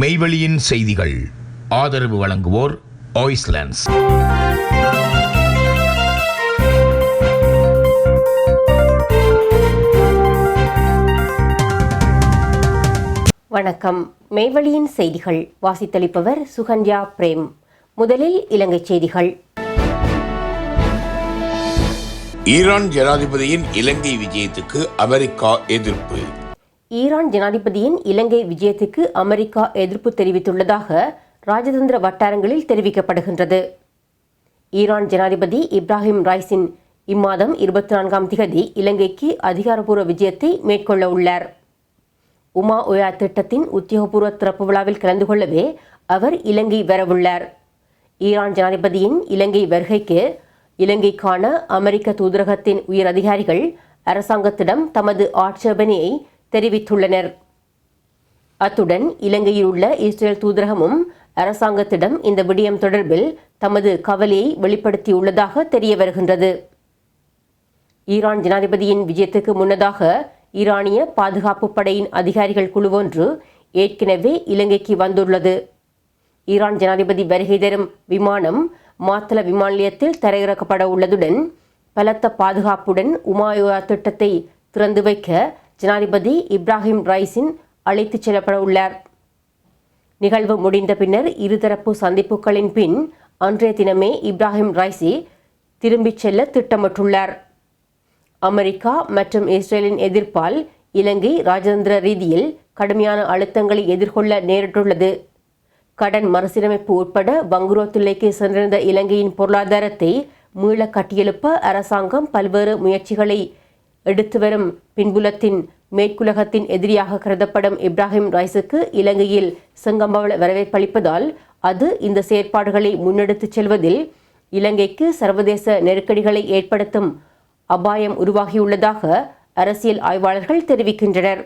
மெய்வெளியின் செய்திகள். ஆதரவு வழங்குவோர் ஆய்ஸ்லாண்ட்ஸ் வணக்கம். மெய்வழியின் செய்திகள். வாசித்தளிப்பவர் சுகன்யா பிரேம். முதலில் இலங்கைச் செய்திகள். ஈரான் ஜனாதிபதியின் இலங்கை விஜயத்துக்கு அமெரிக்கா எதிர்ப்பு. ஈரான் ஜனாதிபதியின் இலங்கை விஜயத்துக்கு அமெரிக்கா எதிர்ப்பு தெரிவித்துள்ளதாக ராஜதந்திர வட்டாரங்களில் தெரிவிக்கப்படுகின்றது. ஈரான் ஜனாதிபதி இப்ராஹிம் ராய்ஸின் இம்மாதம் இருபத்தி நான்காம் திகதி இலங்கைக்கு அதிகாரப்பூர்வ விஜயத்தை மேற்கொள்ள உள்ளார். உமா ஒயா திட்டத்தின் உத்தியோகபூர்வ திறப்பு விழாவில் கலந்து கொள்ளவே அவர் இலங்கை வரவுள்ளார். ஈரான் ஜனாதிபதியின் இலங்கை வருகைக்கு இலங்கைக்கான அமெரிக்க தூதரகத்தின் உயர் அதிகாரிகள் அரசாங்கத்திடம் தமது ஆட்சேபனையை தெரிவித்துள்ளனர். அத்துடன் இலங்கையில் உள்ள இஸ்ரேல் தூதரகமும் அரசாங்கத்திடம் இந்த விடயம் தொடர்பில் தமது கவலையை வெளிப்படுத்தியுள்ளதாக தெரிய வருகின்றது ஈரான் ஜனாதிபதியின் விஜயத்துக்கு முன்னதாக ஈரானிய பாதுகாப்பு படையின் அதிகாரிகள் குழுவொன்று ஏற்கனவே இலங்கைக்கு வந்துள்ளது. ஈரான் ஜனாதிபதி வருகை தரும் விமானம் மாத்தள விமான நிலையத்தில் தரையிறக்கப்பட உள்ளதுடன் பலத்த பாதுகாப்புடன் உமாயோயா திட்டத்தை திறந்து வைக்க ஜனாதிபதி இப்ராஹிம் ரைஸின் அழைத்துச் செல்லப்பட உள்ளார் நிகழ்வு முடிந்த பின்னர் இருதரப்பு சந்திப்புகளின் பின் அன்றைய தினமே இப்ராஹிம் ரைசி திரும்பிச் செல்ல திட்டமிட்டுள்ளார். அமெரிக்கா மற்றும் இஸ்ரேலின் எதிர்ப்பால் இலங்கை ராஜதந்திர ரீதியில் கடுமையான அழுத்தங்களை எதிர்கொள்ள நேரிட்டுள்ளது. கடன் மறுசீரமைப்பு உட்பட பங்குரோத்துள்ளைக்கு சென்றிருந்த இலங்கையின் பொருளாதாரத்தை மீள கட்டியெழுப்ப அரசாங்கம் பல்வேறு முயற்சிகளை எடுத்து வரும் பின்புலத்தின் மேற்குலகத்தின் எதிரியாக கருதப்படும் இப்ராஹிம் ரைஸுக்கு இலங்கையில் செங்கம்பவள வரவேற்பளிப்பதால் அது இந்த செயற்பாடுகளை முன்னெடுத்துச் செல்வதில் இலங்கைக்கு சர்வதேச நெருக்கடிகளை ஏற்படுத்தும் அபாயம் உருவாகியுள்ளதாக அரசியல் ஆய்வாளர்கள் தெரிவிக்கின்றனர்.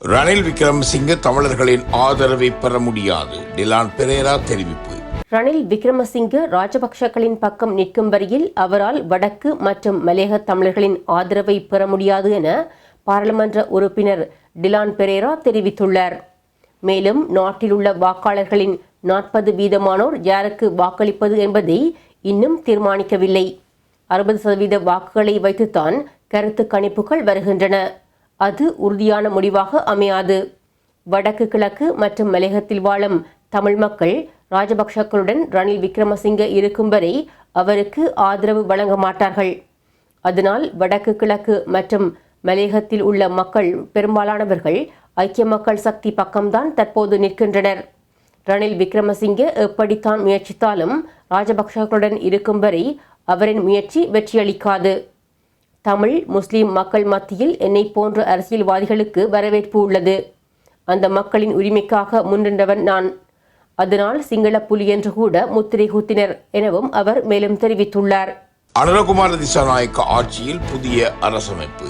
ரணில் விக்ரமசிங்க தமிழர்களின் ஆதரவை பெற முடியாது டிலான் பெரேரா தெரிவிப்பு. ரணில் விக்ரமசிங்க ராஜபக்சக்களின் பக்கம் நிற்கும் வரையில் அவரால் வடக்கு மற்றும் மலையக தமிழர்களின் ஆதரவை பெற முடியாது என பாராளுமன்ற உறுப்பினர் டிலான் பெரேரா தெரிவித்துள்ளார். மேலும் நாட்டில் உள்ள வாக்காளர்களின் நாற்பது வீதமானோர் யாருக்கு வாக்களிப்பது என்பதை இன்னும் தீர்மானிக்கவில்லை. அறுபது சதவீத வாக்குகளை வைத்துத்தான் கருத்து கணிப்புகள் வருகின்றன. அது உறுதியான முடிவாக அமையாது. வடக்கு கிழக்கு மற்றும் மலையகத்தில் வாழும் தமிழ் மக்கள் ராஜபக்ஷக்களுடன் ரணில் விக்ரமசிங்க இருக்கும் வரை அவருக்கு ஆதரவு வழங்க மாட்டார்கள். அதனால் வடக்கு கிழக்கு மற்றும் மலையகத்தில் உள்ள மக்கள் பெரும்பாலானவர்கள் ஐக்கிய மக்கள் சக்தி பக்கம்தான் தற்போது நிற்கின்றனர். ரணில் விக்ரமசிங்கே எப்படித்தான் முயற்சித்தாலும் ராஜபக்ஷகளுடன் இருக்கும் வரை அவரின் முயற்சி வெற்றியளிக்காது. தமிழ் முஸ்லிம் மக்கள் மத்தியில் என்னை போன்ற அரசியல்வாதிகளுக்கு வரவேற்பு உள்ளது. அந்த மக்களின் உரிமைக்காக முன்னின்றவன் நான். அதனால் சிங்கள புலி என்று கூட முத்திரை குத்தினர் எனவும் அவர் மேலும் தெரிவித்துள்ளார். அனுரகுமார திசாநாயக்க ஆட்சியில் புதிய அரசமைப்பு.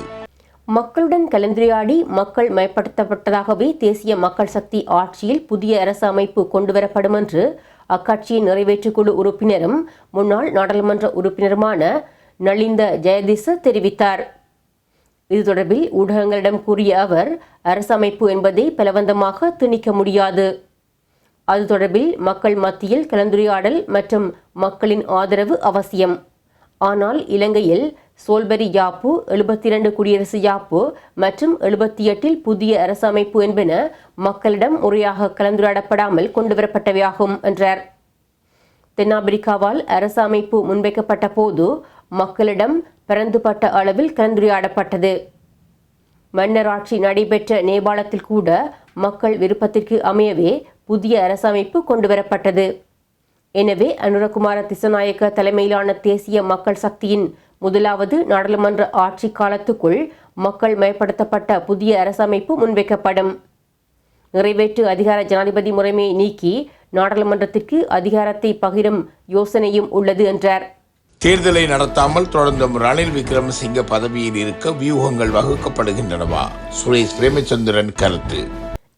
மக்களுடன் கலந்துரையாடி மக்கள் மயப்படுத்தப்பட்டதாகவே தேசிய மக்கள் சக்தி ஆட்சியில் புதிய அரசு அமைப்பு கொண்டுவரப்படும் என்று அக்கட்சியின் நிறைவேற்றுக்குழு உறுப்பினரும் முன்னாள் நாடாளுமன்ற உறுப்பினருமான நலிந்த ஜெயதிச தெரிவித்தார். இது தொடர்பில் ஊடகங்களிடம் கூறிய அவர் அரசமைப்பு என்பதை பலவந்தமாக திணிக்க முடியாது. அது தொடர்பில் மக்கள் மத்தியில் கலந்துரையாடல் மற்றும் மக்களின் ஆதரவு அவசியம். ஆனால் இலங்கையில் சோல்பரி யாப்பு எழுபத்தி இரண்டு குடியரசு யாப்பு மற்றும் எழுபத்தி எட்டில் புதிய அரசமைப்பு என்பன மக்களிடம் முறையாக கலந்துரையாடப்படாமல் கொண்டுவரப்பட்டவையாகும் என்றார். தென்னாப்பிரிக்காவால் அரசமைப்பு முன்வைக்கப்பட்ட போது மக்களிடம் பரந்துபட்ட அளவில் கலந்துரையாடப்பட்டது. மன்னராட்சி நடைபெற்ற நேபாளத்தில் கூட மக்கள் விருப்பத்திற்கு அமையவே புதிய அரசமைப்பு கொண்டுவரப்பட்டது. எனவே அனுரகுமார திசநாயக்க தலைமையிலான தேசிய மக்கள் சக்தியின் முதலாவது நாடாளுமன்ற ஆட்சி காலத்துக்குள் மக்கள் மயப்படுத்தப்பட்ட புதிய அரசமைப்பு முன்வைக்கப்படும். நிறைவேற்று அதிகார ஜனாதிபதி முறைமையை நீக்கி நாடாளுமன்றத்திற்கு அதிகாரத்தை பகிரும் யோசனையும் உள்ளது என்றார். தேர்தலை நடத்தாமல் தொடர்ந்தும் ரணில் விக்ரமசிங்க பதவியில் இருக்க வியூகங்கள் வகுக்கப்படுகின்றனவா? சுரேஷ் பிரேமச்சந்திரன் கருத்து.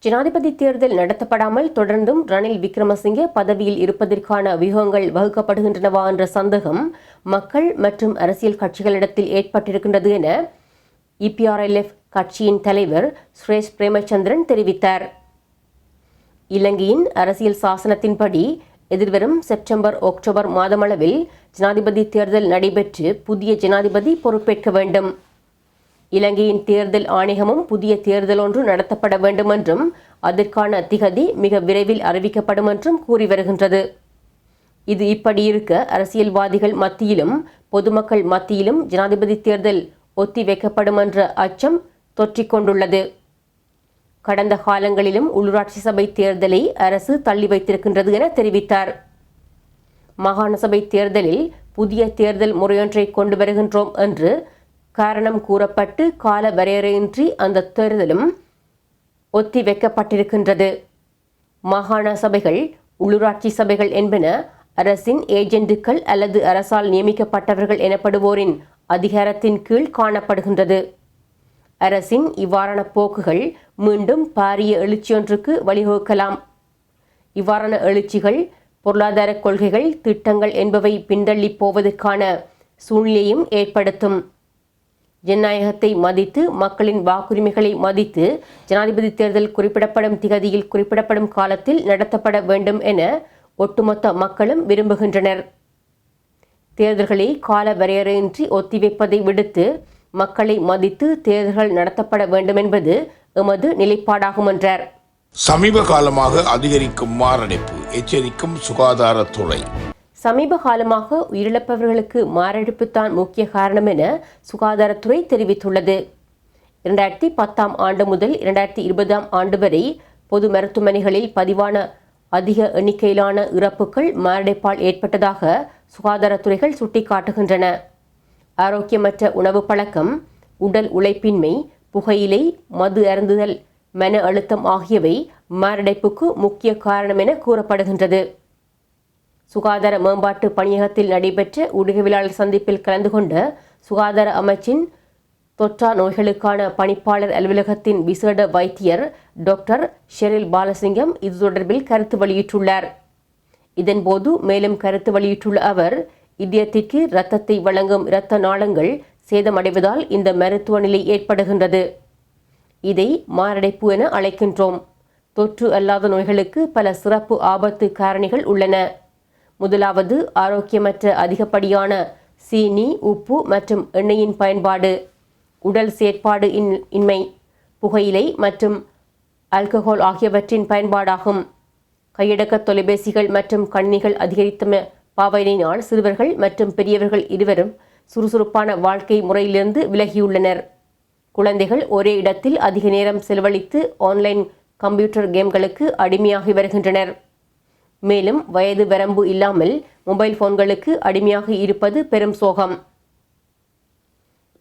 ஜனாதிபதி தேர்தல் நடத்தப்படாமல் தொடர்ந்தும் ரணில் விக்ரமசிங்கே பதவியில் இருப்பதற்கான வியூகங்கள் வகுக்கப்படுகின்றனவா என்ற சந்தேகம் மக்கள் மற்றும் அரசியல் கட்சிகளிடத்தில் ஏற்பட்டிருக்கின்றது என இபிஆர்எல்எஃப் கட்சியின் தலைவர் சுரேஷ் பிரேமச்சந்திரன் தெரிவித்தார். இலங்கையின் அரசியல் சாசனத்தின்படி எதிர்வரும் செப்டம்பர் அக்டோபர் மாதமளவில் ஜனாதிபதி தேர்தல் நடைபெற்று புதிய ஜனாதிபதி பொறுப்பேற்க வேண்டும். இலங்கையின் தேர்தல் ஆணையமும் புதிய தேர்தல் ஒன்று நடத்தப்பட வேண்டும் என்றும் அதற்கான திகதி மிக விரைவில் அறிவிக்கப்படும் என்றும் கூறி வருகின்றது. இது இப்படி இருக்க அரசியல்வாதிகள் மத்தியிலும் பொதுமக்கள் மத்தியிலும் ஜனாதிபதி தேர்தல் ஒத்தி வைக்கப்படும் என்ற அச்சம் தொற்றிக்கொண்டுள்ளது. கடந்த காலங்களிலும் உள்ளூராட்சி சபை தேர்தலை அரசு தள்ளி வைத்திருக்கின்றது என தெரிவித்தார். மாகாண சபை தேர்தலில் புதிய தேர்தல் முறையொன்றை கொண்டு வருகின்றோம் என்று காரணம் கூறப்பட்டு கால வரையறையின்றி அந்த தேர்தலும் ஒத்தி வைக்கப்பட்டிருக்கின்றது. மாகாண சபைகள் உள்ளூராட்சி சபைகள் என்பன அரசின் ஏஜெண்டுகள் அல்லது அரசால் நியமிக்கப்பட்டவர்கள் எனப்படுவோரின் அதிகாரத்தின் கீழ் காணப்படுகின்றது. அரசின் இவ்வாறான போக்குகள் மீண்டும் பாரிய எழுச்சியொன்றுக்கு வழிவகுக்கலாம். இவ்வாறான எழுச்சிகள் பொருளாதார கொள்கைகள் திட்டங்கள் என்பவை பின்தள்ளி போவதற்கான சூழ்நிலையும் ஏற்படுத்தும். ஜனநாயகத்தை மதித்து மக்களின் வாக்குரிமைகளை மதித்து ஜனாதிபதி தேர்தல் குறிப்பிடப்படும் திகதியில் குறிப்பிடப்படும் காலத்தில் நடத்தப்பட வேண்டும் என ஒட்டுமொத்த மக்களும் விரும்புகின்றனர். தேர்தல்களை கால வரையறையின்றி ஒத்திவைப்பதை விடுத்து மக்களை மதித்து தேர்தல்கள் நடத்தப்பட வேண்டும் என்பது எமது நிலைப்பாடாகும் என்றார் சமீப காலமாக அதிகரிக்கும் மாரடைப்பு எச்சரிக்கும் சுகாதாரத்துறை சமீப காலமாக உயிரிழப்பவர்களுக்கு மாரடைப்புத்தான் முக்கிய காரணம் என சுகாதாரத்துறை தெரிவித்துள்ளது. இரண்டாயிரத்தி பத்தாம் ஆண்டு முதல் இரண்டாயிரத்தி இருபதாம் ஆண்டு வரை பொது மருத்துவமனைகளில் பதிவான அதிக எண்ணிக்கையிலான இறப்புகள் மாரடைப்பால் ஏற்பட்டதாக சுகாதாரத்துறைகள் சுட்டிக்காட்டுகின்றன. ஆரோக்கியமற்ற உணவு பழக்கம் உடல் உழைப்பின்மை புகையிலை மது அருந்துதல் மன அழுத்தம் ஆகியவை மாரடைப்புக்கு முக்கிய காரணம் என கூறப்படுகின்றது. சுகாதார மேம்பாட்டு பணியகத்தில் நடைபெற்ற ஊடகவியலாளர் சந்திப்பில் கலந்து கொண்ட சுகாதார அமைச்சின் தொற்றா நோய்களுக்கான பணிப்பாளர் அலுவலகத்தின் விசேட வைத்தியர் டாக்டர் ஷெரில் பாலசிங்கம் இது தொடர்பில் கருத்து வெளியிட்டுள்ளார். இதன்போது மேலும் கருத்து வெளியிட்டுள்ள அவர் இதயத்திற்கு இரத்தத்தை வழங்கும் இரத்த நாளங்கள் சேதமடைவதால் இந்த மருத்துவ நிலை ஏற்படுகின்றது. இதை மாரடைப்பு என அழைக்கின்றோம். தொற்று அல்லாத நோய்களுக்கு பல சிறப்பு ஆபத்து காரணிகள் உள்ளன. முதலாவது ஆரோக்கியமற்ற அதிகப்படியான சீனி உப்பு மற்றும் எண்ணெயின் பயன்பாடு உடல் செயற்பாடு இன்- இன்மை புகையிலை மற்றும் ஆல்கஹால் ஆகியவற்றின் பயன்பாடாகும். கையடக்க தொலைபேசிகள் மற்றும் கணினிகள் அதிகரித்த பாவையினால் சிறுவர்கள் மற்றும் பெரியவர்கள் இருவரும் சுறுசுறுப்பான வாழ்க்கை முறையிலிருந்து விலகியுள்ளனர். குழந்தைகள் ஒரே இடத்தில் அதிக நேரம் செலவழித்து ஆன்லைன் கம்ப்யூட்டர் கேம்களுக்கு அடிமையாகி வருகின்றனர். மேலும் வயது வரம்பு இல்லாமல் மொபைல் போன்களுக்கு அடிமையாக இருப்பது பெரும் சோகம்.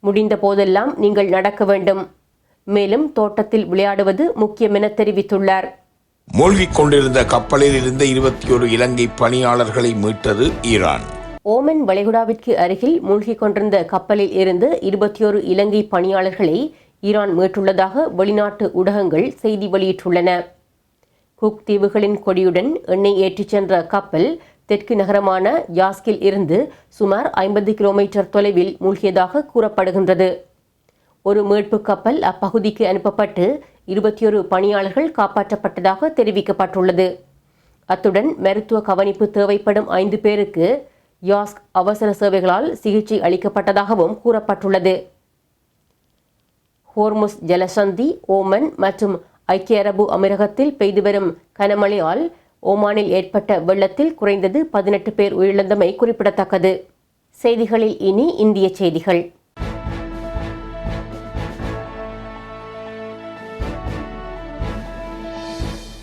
முடிந்த போதெல்லாம் நீங்கள் நடக்க வேண்டும். மேலும் தோட்டத்தில் விளையாடுவது முக்கியம் என தெரிவித்துள்ளார். மூழ்கிக் கொண்டிருந்த கப்பலில் இருந்த இருபத்தி ஒரு இலங்கை பணியாளர்களை மீட்டது ஈரான். ஓமன் வளைகுடாவிற்கு அருகில் மூழ்கிக் கொண்டிருந்த கப்பலில் இருந்து இருபத்தி ஒரு இலங்கை பணியாளர்களை ஈரான் மீட்டுள்ளதாக வெளிநாட்டு ஊடகங்கள் செய்தி வெளியிட்டுள்ளன. குக் தீவுகளின் கொடியுடன் எண்ணெய் ஏற்றிச் சென்ற கப்பல் தெற்கு நகரமான யாஸ்கில் இருந்து சுமார் ஐம்பது கிலோமீட்டர் தொலைவில் மூழ்கியதாக கூறப்படுகின்றது. ஒரு மீட்பு கப்பல் அப்பகுதிக்கு அனுப்பப்பட்டு இருபத்தி ஒரு பணியாளர்கள் காப்பாற்றப்பட்டதாக தெரிவிக்கப்பட்டுள்ளது. அத்துடன் மருத்துவ கவனிப்பு தேவைப்படும் ஐந்து பேருக்கு யாஸ்க் அவசர சேவைகளால் சிகிச்சை அளிக்கப்பட்டதாகவும் கூறப்பட்டுள்ளது. ஹோர்முஸ் ஜலசந்தி ஓமன் மற்றும் ஐக்கிய அரபு அமீரகத்தில் பெய்து வரும் கனமழையால் ஓமானில் ஏற்பட்ட வெள்ளத்தில் குறைந்தது பதினெட்டு பேர் உயிரிழந்தமை குறிப்பிடத்தக்கது. செய்திகளில் இனி இந்திய செய்திகள்.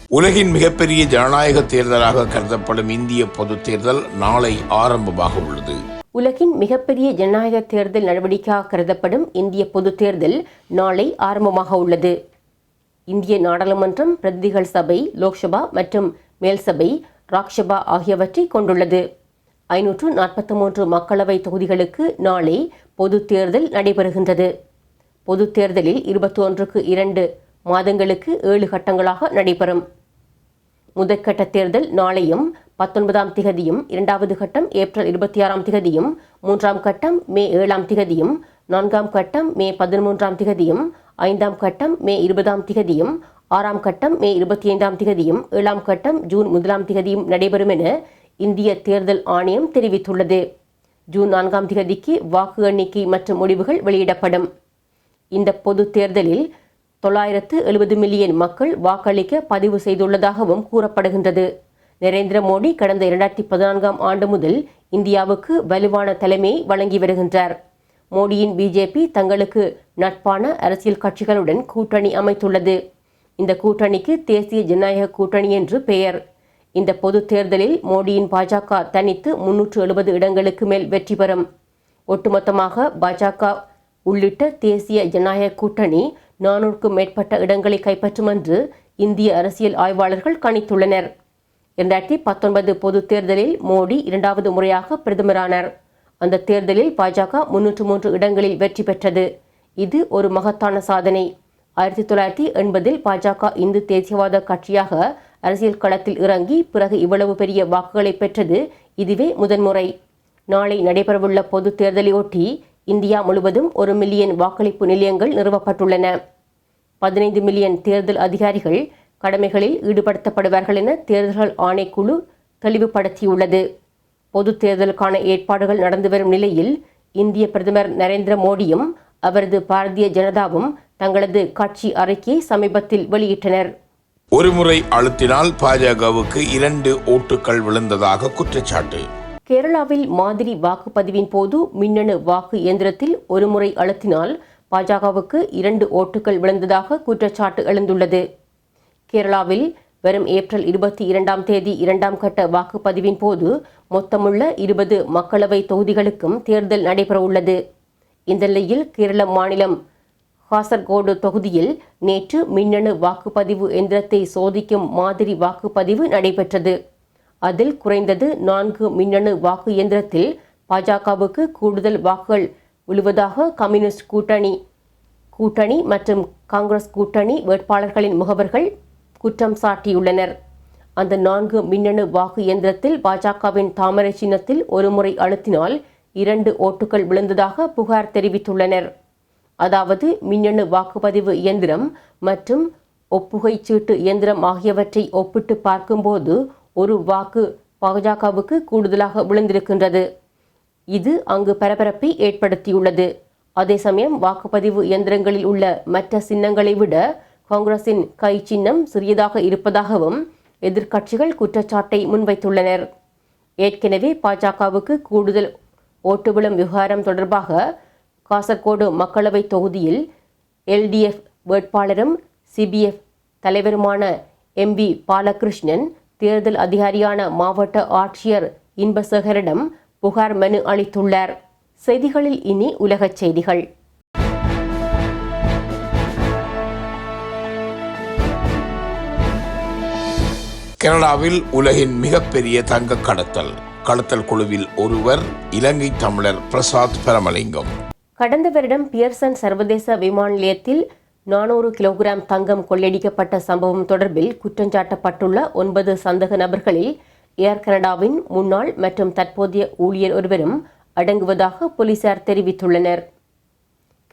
உலகின் மிகப்பெரிய ஜனநாயக தேர்தலாக கருதப்படும் இந்திய பொதுத் தேர்தல் நாளை ஆரம்பமாக உள்ளது. உலகின் மிகப்பெரிய ஜனநாயக தேர்தல் நடவடிக்கையாக கருதப்படும் இந்திய பொதுத் தேர்தல் நாளை ஆரம்பமாக உள்ளது. இந்திய நாடாளுமன்றம் பிரதிநிதிகள் சபை லோக்சபா மற்றும் மேல்சபை ராக்சபா ஆகியவற்றை கொண்டுள்ளது. ஐநூற்று நாற்பத்தி மூன்று மக்களவை தொகுதிகளுக்கு நாளை பொதுத் தேர்தல் நடைபெறுகின்றது. பொதுத் தேர்தலில் இருபத்தி ஒன்றுக்கு இரண்டு மாதங்களுக்கு ஏழு கட்டங்களாக நடைபெறும். முதற்கட்ட தேர்தல் நாளையும் பத்தொன்பதாம் திகதியும் இரண்டாவது கட்டம் ஏப்ரல் இருபத்தி ஆறாம் திகதியும் மூன்றாம் கட்டம் மே ஏழாம் திகதியும் நான்காம் கட்டம் மே பதிமூன்றாம் திகதியும் ஐந்தாம் கட்டம் மே இருபதாம் திகதியும் ஆறாம் கட்டம் மே இருபத்தி ஐந்தாம் திகதியும் ஏழாம் கட்டம் ஜூன் முதலாம் திகதியும் நடைபெறும் என இந்திய தேர்தல் ஆணையம் தெரிவித்துள்ளது. ஜூன் நான்காம் திகதிக்கு வாக்கு எண்ணிக்கை மற்றும் முடிவுகள் வெளியிடப்படும். இந்த பொது தேர்தலில் தொள்ளாயிரத்து எழுபது மில்லியன் மக்கள் வாக்களிக்க பதிவு செய்துள்ளதாகவும் கூறப்படுகின்றது. நரேந்திர மோடி கடந்த இரண்டாயிரத்தி பதினான்காம் ஆண்டு முதல் இந்தியாவுக்கு வலுவான தலைமையை வழங்கி வருகின்றார். மோடியின் பிஜேபி தங்களுக்கு நட்பான அரசியல் கட்சிகளுடன் கூட்டணி அமைத்துள்ளது. இந்த கூட்டணிக்கு தேசிய ஜனநாயக கூட்டணி என்று பெயர். இந்த பொது தேர்தலில் மோடியின் பாஜக தனித்து முன்னூற்று எழுபது இடங்களுக்கு மேல் வெற்றி பெறும். ஒட்டுமொத்தமாக பாஜக உள்ளிட்ட தேசிய ஜனநாயக கூட்டணி நானூறுக்கும் மேற்பட்ட இடங்களை கைப்பற்றும் என்று இந்திய அரசியல் ஆய்வாளர்கள் கணித்துள்ளனர். இரண்டாயிரத்தி பத்தொன்பது பொது தேர்தலில் மோடி இரண்டாவது முறையாக பிரதமரானார். அந்த தேர்தலில் பாஜக முன்னூற்று மூன்று இடங்களில் வெற்றி பெற்றது. இது ஒரு மகத்தான சாதனை. ஆயிரத்தி தொள்ளாயிரத்தி எண்பதில் பாஜக இந்து தேசியவாத கட்சியாக அரசியல் களத்தில் இறங்கி பிறகு இவ்வளவு பெரிய வாக்குகளை பெற்றது இதுவே முதன்முறை. நாளை நடைபெறவுள்ள பொது தேர்தலையொட்டி இந்தியா முழுவதும் ஒரு மில்லியன் வாக்களிப்பு நிலையங்கள் நிறுவப்பட்டுள்ளன. பதினைந்து மில்லியன் தேர்தல் அதிகாரிகள் கடமைகளில் ஈடுபடுத்தப்படுவார்கள் என தேர்தல்கள் ஆணைக்குழு தெளிவுபடுத்தியுள்ளது. பொது தேர்தலுக்கான ஏற்பாடுகள் நடந்து வரும் நிலையில் இந்திய பிரதமர் நரேந்திர மோடியும் அவரது பாரதிய ஜனதாவும் தங்களது கட்சி அறிக்கையை சமீபத்தில் வெளியிட்டனர். ஒருமுறை அழுத்தினால் பாஜகவுக்கு இரண்டு ஓட்டுகள் விழுந்ததாக குற்றச்சாட்டு. கேரளாவில் மாதிரி வாக்குப்பதிவின் போது மின்னணு வாக்கு இயந்திரத்தில் ஒருமுறை அழுத்தினால் பாஜகவுக்கு இரண்டு ஓட்டுகள் விழுந்ததாக குற்றச்சாட்டு எழுந்துள்ளது. கேரளாவில் வரும் ஏப்ரல் இருபத்தி இரண்டாம் தேதி இரண்டாம் கட்ட வாக்குப்பதிவின் போது மொத்தமுள்ள இருபது மக்களவை தொகுதிகளுக்கும் தேர்தல் நடைபெறவுள்ளது. இந்த நிலையில் கேரள மாநிலம் காசர்கோடு தொகுதியில் நேற்று மின்னணு வாக்குப்பதிவு எந்திரத்தை சோதிக்கும் மாதிரி வாக்குப்பதிவு நடைபெற்றது. அதில் குறைந்தது நான்கு மின்னணு வாக்கு இயந்திரத்தில் பாஜகவுக்கு கூடுதல் வாக்குகள் விழுவதாக கம்யூனிஸ்ட் கூட்டணி கூட்டணி மற்றும் காங்கிரஸ் கூட்டணி வேட்பாளர்களின் முகவர்கள் குற்றம் சாட்டியுள்ளனர். அந்த நான்கு மின்னணு வாக்கு இயந்திரத்தில் பாஜகவின் தாமரை சின்னத்தில் ஒருமுறை அழுத்தினால் இரண்டு ஓட்டுகள் விழுந்ததாக புகார் தெரிவித்துள்ளனர். அதாவது மின்னணு வாக்குப்பதிவு இயந்திரம் மற்றும் ஒப்புகை சீட்டு இயந்திரம் ஆகியவற்றை ஒப்பிட்டு பார்க்கும்போது ஒரு வாக்கு பாஜகவுக்கு கூடுதலாக விழுந்திருக்கின்றது. இது அங்கு பரபரப்பை ஏற்படுத்தியுள்ளது. அதே சமயம் வாக்குப்பதிவு இயந்திரங்களில் உள்ள மற்ற சின்னங்களை விட காங்கிரசின் கை சின்னம் சிறியதாக இருப்பதாகவும் எதிர்க்கட்சிகள் குற்றச்சாட்டை முன்வைத்துள்ளனர். ஏற்கனவே பாஜகவுக்கு கூடுதல் ஓட்டு விழும் விவகாரம் தொடர்பாக காசர்கோடு மக்களவை தொகுதியில் எல்டிஎஃப் வேட்பாளரும் சிபிஎஃப் தலைவருமான எம்பி பாலகிருஷ்ணன் தேர்தல் அதிகாரியான மாவட்ட ஆட்சியர் இன்பசேகரிடம் புகார் மனு அளித்துள்ளார். செய்திகளில் இனி உலகச் செய்திகள். கனடாவில் உலகின் மிகப்பெரிய தங்க கடத்தல். கடத்தல் குழுவில் ஒருவர் இலங்கை தமிழர் பிரசாத் பரமலிங்கம். கடந்த வருடம் பியர்சன் சர்வதேச விமான நிலையத்தில் நானூறு கிலோகிராம் தங்கம் கொள்ளையடிக்கப்பட்ட சம்பவம் தொடர்பில் குற்றஞ்சாட்டப்பட்டுள்ள ஒன்பது சந்தக நபர்களில் ஏர் கனடாவின் முன்னாள் மற்றும் தற்போதைய ஊழியர் ஒருவரும் அடங்குவதாக போலீசார் தெரிவித்துள்ளனர்.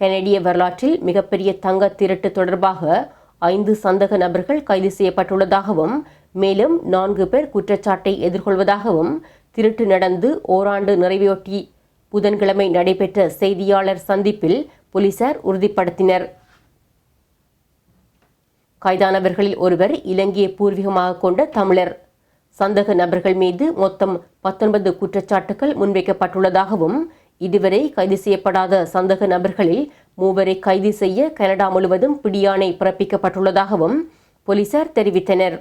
கனடிய வரலாற்றில் மிகப்பெரிய தங்க திருட்டு தொடர்பாக ஐந்து சந்தக நபர்கள் கைது செய்யப்பட்டுள்ளதாகவும் மேலும் நான்கு பேர் குற்றச்சாட்டை எதிர்கொள்வதாகவும் திருட்டு நடந்து ஓராண்டு நிறைவையொட்டி புதன்கிழமை நடைபெற்ற செய்தியாளர் சந்திப்பில் போலீசார் உறுதிப்படுத்தினர். கைதானவர்களில் ஒருவர் இலங்கையை பூர்வீகமாக கொண்ட தமிழர். சந்தக நபர்கள் மீது மொத்தம் பத்தொன்பது குற்றச்சாட்டுகள் முன்வைக்கப்பட்டுள்ளதாகவும் இதுவரை கைது செய்யப்படாத சந்தக நபர்களில் மூவரை கைது செய்ய கனடா முழுவதும் பிடியாணை பிறப்பிக்கப்பட்டுள்ளதாகவும் போலீசார் தெரிவித்தனர்.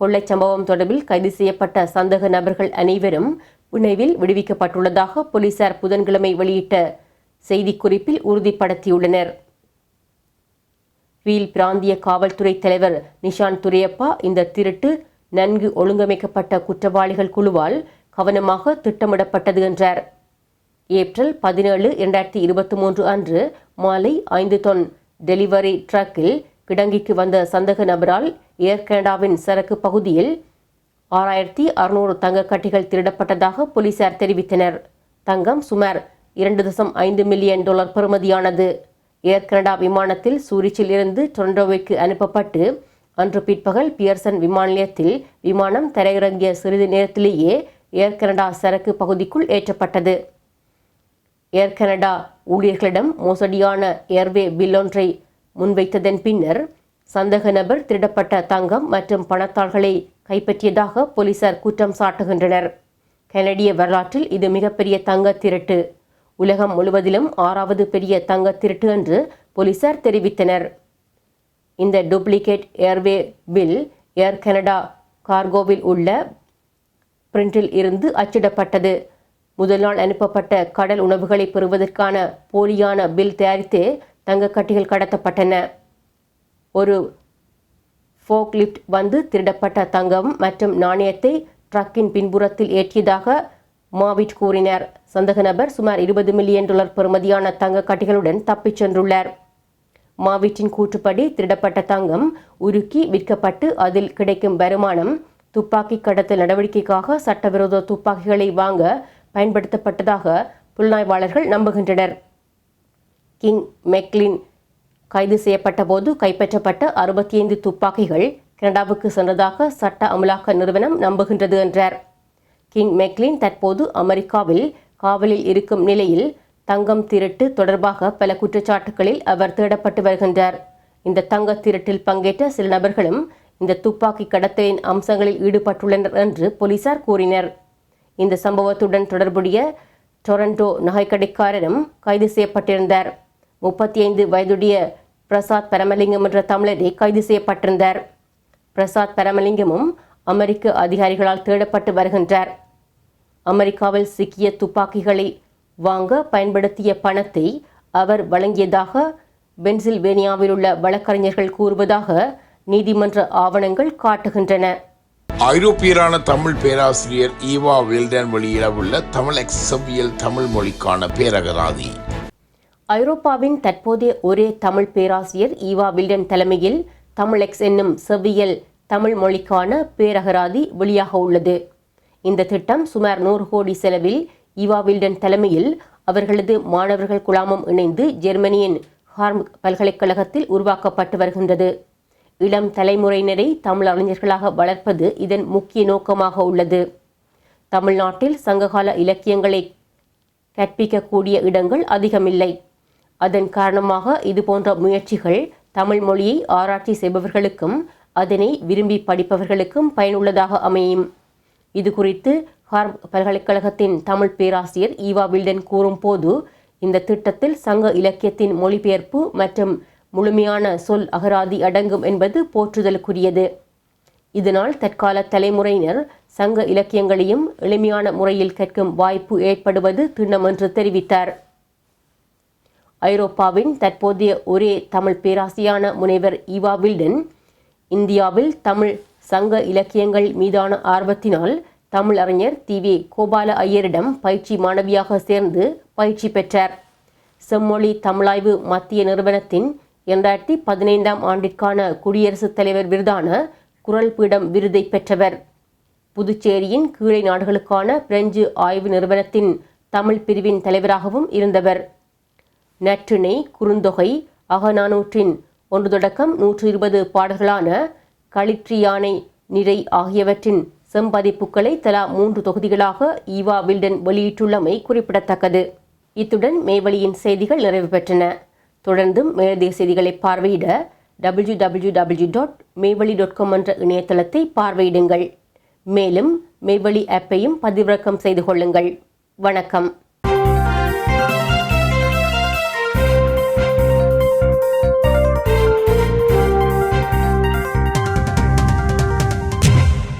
கொள்ளைச் சம்பவம் தொடர்பில் கைது செய்யப்பட்ட சந்தக நபர்கள் அனைவரும் புனேவில் விடுவிக்கப்பட்டுள்ளதாக போலீசார் புதன்கிழமை வெளியிட்ட செய்திக்குறிப்பில் உறுதிப்படுத்தியுள்ளனர். வீல் பிராந்திய காவல்துறை தலைவர் நிஷான் துரையப்பா இந்த திருட்டு நன்கு ஒழுங்கமைக்கப்பட்ட குற்றவாளிகள் குழுவால் கவனமாக திட்டமிடப்பட்டது என்றார். ஏப்ரல் பதினேழு இரண்டாயிரத்தி இருபத்தி மூன்று அன்று மாலை ஐந்து தொன் டெலிவரி ட்ரக்கில் கிடங்கிக்கு வந்த சந்தக நபரால் ஏர் கனடாவின் சரக்கு பகுதியில் ஆறாயிரத்தி அறுநூறு தங்க கட்டிகள் திருடப்பட்டதாக போலீசார் தெரிவித்தனர். தங்கம் சுமார் இரண்டு தசம் ஐந்து மில்லியன் டாலர் பெறுமதியானது. ஏர் கனடா விமானத்தில் சூரிச்சில் இருந்து டொரண்டோவிற்கு அனுப்பப்பட்டு அன்று பிற்பகல் பியர்சன் விமான நிலையத்தில் விமானம் தரையிறங்கிய சிறிது நேரத்திலேயே ஏர் கனடா சரக்கு பகுதிக்குள் ஏற்றப்பட்டது. ஏர் கனடா ஊழியர்களிடம் மோசடியான ஏர்வே பில் ஒன்றை முன்வைத்ததன் பின்னர் சந்தக நபர் திருடப்பட்ட தங்கம் மற்றும் பணத்தாள்களை கைப்பற்றியதாக போலீசார் குற்றம் சாட்டுகின்றனர். கனடிய வரலாற்றில் இது மிகப்பெரிய தங்க திருட்டு. உலகம் முழுவதிலும் ஆறாவது பெரிய தங்க திருட்டு என்று போலீசார் தெரிவித்தனர். இந்த duplicate airway bill Air Canada கார்கோவில் உள்ள பிரிண்டில் இருந்து அச்சிடப்பட்டது. முதல் நாள் அனுப்பப்பட்ட கடல் உணவுகளை பெறுவதற்கான போலியான பில் தயாரித்து தங்கக்கட்டிகள் கடத்தப்பட்டன. ஒரு ஃபோக்லிஃப்ட் வந்து திருடப்பட்ட தங்கம் மற்றும் நாணயத்தை ட்ரக்கின் பின்புறத்தில் ஏற்றியதாக மாவிட் கூறினார். சந்தக நபர் சுமார் இருபது மில்லியன் டாலர் பெறுமதியான தங்க கட்டிகளுடன் தப்பிச் சென்றுள்ளார். மாவிட்டின் கூற்றுப்படி திருடப்பட்ட தங்கம் உருக்கி விற்கப்பட்டு அதில் கிடைக்கும் வருமானம் துப்பாக்கி கடத்தல் நடவடிக்கைக்காக சட்டவிரோத துப்பாக்கிகளை வாங்க பயன்படுத்தப்பட்டதாக புலனாய்வாளர்கள் நம்புகின்றனர். கிங் மெக்லின் கைது செய்யப்பட்ட போது கைப்பற்றப்பட்ட அறுபத்தி ஐந்து துப்பாக்கிகள் கனடாவுக்கு சென்றதாக சட்ட அமலாக்க நிறுவனம் நம்புகின்றது என்றார். கிங் மெக்லின் தற்போது அமெரிக்காவில் காவலில் இருக்கும் நிலையில் தங்கம் திருட்டு தொடர்பாக பல குற்றச்சாட்டுகளில் அவர் தேடப்பட்டு வருகின்றார். இந்த தங்க திருட்டில் பங்கேற்ற சில நபர்களும் இந்த துப்பாக்கி கடத்தலின் அம்சங்களில் ஈடுபட்டுள்ளனர் என்று போலீசார் கூறினர். இந்த சம்பவத்துடன் தொடர்புடைய டொரண்டோ நகைக்கடைக்காரரும் கைது செய்யப்பட்டிருந்தார். முப்பத்தி ஐந்து வயதுடைய பிரசாத் பரமலிங்கம் என்ற தமிழரே கைது செய்யப்பட்டிருந்தார். பிரசாத் பரமலிங்கமும் அமெரிக்க அதிகாரிகளால் தேடப்பட்டு வருகின்றார். அமெரிக்காவில் சிக்கிய துப்பாக்கிகளை வாங்க பயன்படுத்திய பணத்தை அவர் வழங்கியதாக பென்சில்வேனியாவில் உள்ள வழக்கறிஞர்கள் கூறுவதாக நீதிமன்ற ஆவணங்கள் காட்டுகின்றன. ஐரோப்பியரான தமிழ் பேராசிரியர் ஈவா வில்டன் வெளியிடவுள்ள தமிழ் எக்ஸவியல் தமிழ் மொழிக்கான பேரகராதி. ஐரோப்பாவின் தற்போதைய ஒரே தமிழ் பேராசிரியர் ஈவா வில்டன் தலைமையில் தமிழெக்ஸ் என்னும் செவ்வியல் தமிழ் மொழிக்கான பேரகராதி வெளியாக உள்ளது. இந்த திட்டம் சுமார் நூறு கோடி செலவில் ஈவா வில்டன் தலைமையில் அவர்களது மாணவர்கள் குழாமம் இணைந்து ஜெர்மனியின் ஹார்ம் பல்கலைக்கழகத்தில் உருவாக்கப்பட்டு வருகின்றது. இளம் தலைமுறையினரை தமிழ் அறிஞர்களாக வளர்ப்பது இதன் முக்கிய நோக்கமாக உள்ளது. தமிழ்நாட்டில் சங்ககால இலக்கியங்களை கற்பிக்கக்கூடிய இடங்கள் அதிகமில்லை. அதன் காரணமாக இது போன்ற முயற்சிகள் தமிழ் மொழியை ஆராய்ச்சி செய்பவர்களுக்கும் அதனை விரும்பி படிப்பவர்களுக்கும் பயனுள்ளதாக அமையும். இது குறித்து ஹார்ப் பல்கலைக்கழகத்தின் தமிழ் பேராசிரியர் ஈவா வில்டன் கூறும்போது இந்த திட்டத்தில் சங்க இலக்கியத்தின் மொழிபெயர்ப்பு மற்றும் முழுமையான சொல் அகராதி அடங்கும் என்பது போற்றுதலுக்குரியது. இதனால் தற்கால தலைமுறையினர் சங்க இலக்கியங்களையும் எளிமையான முறையில் கற்கும் வாய்ப்பு ஏற்படுவது திண்ணம் என்று தெரிவித்தார். ஐரோப்பாவின் தற்போதைய ஒரே தமிழ் பேராசியான முனைவர் ஈவா வில்டன் இந்தியாவில் தமிழ் சங்க இலக்கியங்கள் மீதான ஆர்வத்தினால் தமிழ் அறிஞர் தி. வே. கோபால ஐயரிடம் பயிற்சி மாணவியாக சேர்ந்து பயிற்சி பெற்றார். செம்மொழி தமிழாய்வு மத்திய நிறுவனத்தின் இரண்டாயிரத்தி பதினைந்தாம் ஆண்டிற்கான குடியரசுத் தலைவர் விருதான குரல் பீடம் விருதை பெற்றவர். புதுச்சேரியின் கீழே நாடுகளுக்கான பிரெஞ்சு ஆய்வு நிறுவனத்தின் தமிழ் பிரிவின் தலைவராகவும் இருந்தவர். நற்றிணை குறுந்தொகை அகநானூற்றின் ஒன்று தொடக்கம் நூற்று இருபது பாடல்களான களிற்றியானை நிறை ஆகியவற்றின் செம்பதிப்புகளை தலா மூன்று தொகுதிகளாக ஈவா வில்டன் வெளியிட்டுள்ளமை குறிப்பிடத்தக்கது. இத்துடன் மேவழியின் செய்திகள் நிறைவு பெற்றன. தொடர்ந்தும் மேலதிக செய்திகளை பார்வையிட W W W dot Mevazhi dot com என்ற இணையதளத்தை பார்வையிடுங்கள். மேலும் மேவழி ஆப்பையும் பதிவிறக்கம் செய்து கொள்ளுங்கள். வணக்கம்.